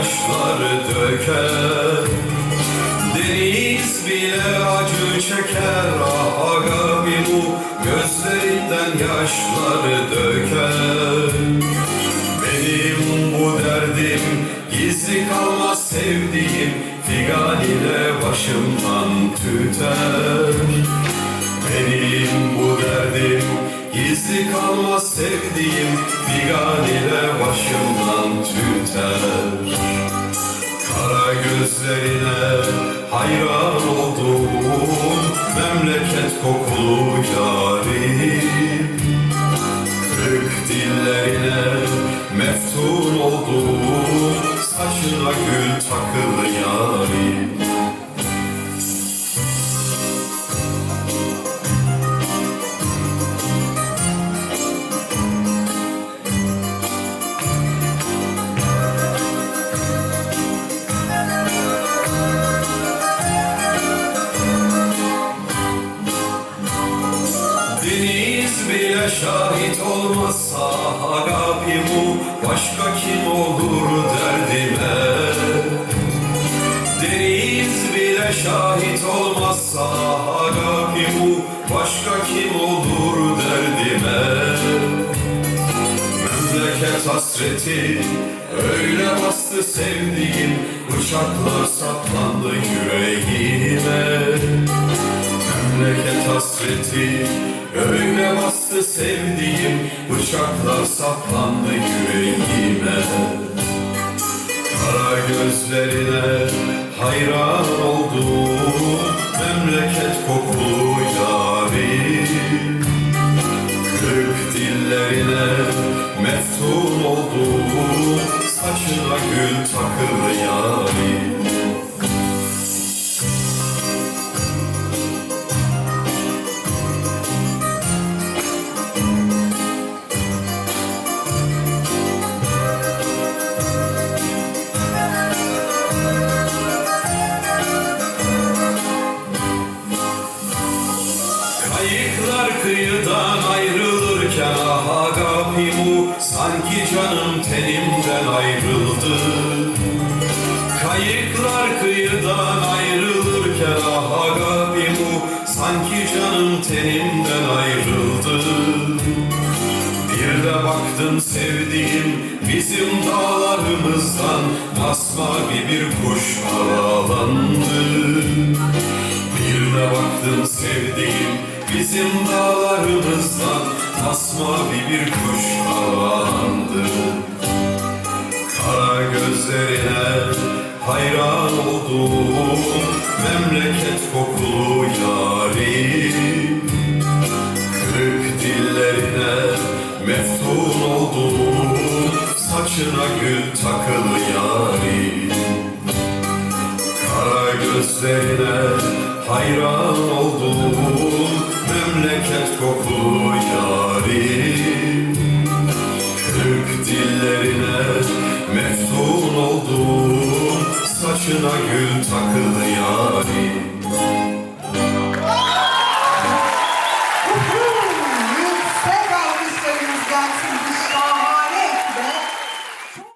yaşları döker Deniz bile acı çeker. Ah aga bir bu Gözlerinden yaşları döker. Benim bu derdim gizli kalmaz sevdiğim Figan ile başımdan tüter. Benim bu derdim gizli kalmaz sevdiğim Figan ile başımdan tüter. Kara gözlerine hayran oldum Memleket kokulu yarim şahit olmazsa Agapimu başka kim olur derdime? Deniz bile şahit olmazsa Agapimu başka kim olur derdime? Memleket hasreti öyle bastı sevdiğim Bıçaklar saplandı yüreğime. Memleket hasreti öyle bastı sevdiğim Bıçaklar saplandı yüreğime. Kara gözlerine hayran oldum Memleket kokulu yarim Kırık dillerine meftun oldum Saçına gül takılı yarim kıyıdan ayrılırken ah agapimu Sanki canım tenimden ayrıldı. Kayıklar kıyıdan ayrılırken ah agapimu Sanki canım tenimden ayrıldı. Bir de baktım sevdiğim bizim dağlarımızdan. Masmavi bir kuş havalandı. Bir de baktım sevdiğim bizim dağlarımızdan Masmavi bir kuş havalandı Kara gözlerine hayran oldum Memleket kokulu yarim Kırık dillerine meftun oldum Saçına gül takılı yarim Kara gözlerine hayran dillerine meftun oldum. Saçına gül takılı